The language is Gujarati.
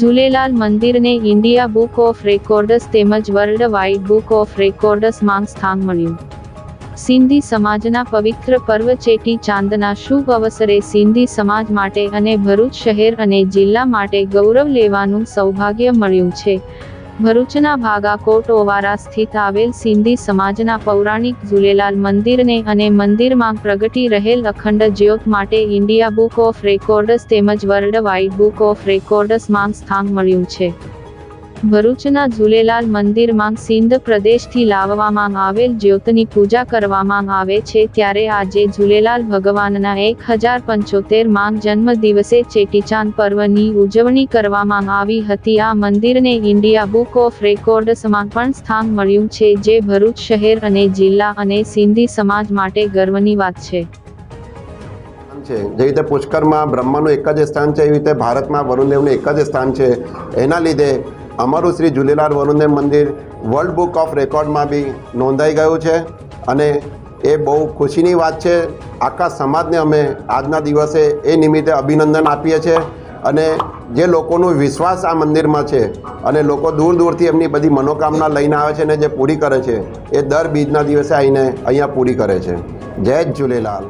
ઝૂલેલાલ મંદિરને ઇન્ડિયા બુક ઓફ રેકોર્ડસ તેમજ વર્લ્ડ વાઇડ બુક ઓફ રેકોર્ડસમાં સ્થાન મળ્યું. સિંધી સમાજના પવિત્ર પર્વ ચેટી ચાંદના શુભ અવસરે સિંધી સમાજ માટે અને ભરૂચ શહેર અને જિલ્લા માટે ગૌરવ લેવાનું સૌભાગ્ય મળ્યું છે. ભરૂચના ભાગાકોટ ઓવારા સ્થિત આવેલ સિંધી સમાજના પૌરાણિક ઝૂલેલાલ મંદિરને અને મંદિરમાં પ્રગટી રહેલ અખંડ જ્યોત માટે ઇન્ડિયા બુક ઓફ રેકોર્ડસ તેમજ વર્લ્ડ વાઇડ બુક ઓફ રેકોર્ડસમાં સ્થાન મળ્યું છે. ભરૂચના ઝુલેલાલ મંદિરમાં સિંધ પ્રદેશથી લાવવામાં આવેલ જ્યોતની પૂજા કરવામાં આવે છે ત્યારે આજે ઝુલેલાલ ભગવાનના એક હજાર પંચોતેરમાં જન્મ દિવસે ચેટીચાંદ પર્વની ઉજવણી કરવામાં આવી હતી. આ મંદિરને ઇન્ડિયા બુક ઓફ રેકોર્ડ્સમાં પણ સ્થાન મળ્યું છે, જે ભરૂચ શહેર અને જિલ્લા અને સિંધી સમાજ માટે ગર્વની વાત છે. છે. જે રીતે પુષ્કરમાં બ્રહ્માનું એક જ સ્થાન છે, એવી રીતે ભારતમાં વરુણદેવનું એક જ સ્થાન છે. એના લીધે અમારું શ્રી ઝૂલેલાલ વરુણદેવ મંદિર વર્લ્ડ બુક ઓફ રેકોર્ડમાં બી નોંધાઈ ગયું છે અને એ બહુ ખુશીની વાત છે. આખા સમાજને અમે આજના દિવસે એ નિમિત્તે અભિનંદન આપીએ છીએ અને જે લોકોનો વિશ્વાસ આ મંદિરમાં છે અને લોકો દૂર દૂરથી એમની બધી મનોકામના લઈને આવે છે અને જે પૂરી કરે છે, એ દર બીજના દિવસે આવીને અહીંયા પૂરી કરે છે. જય ઝૂલેલાલ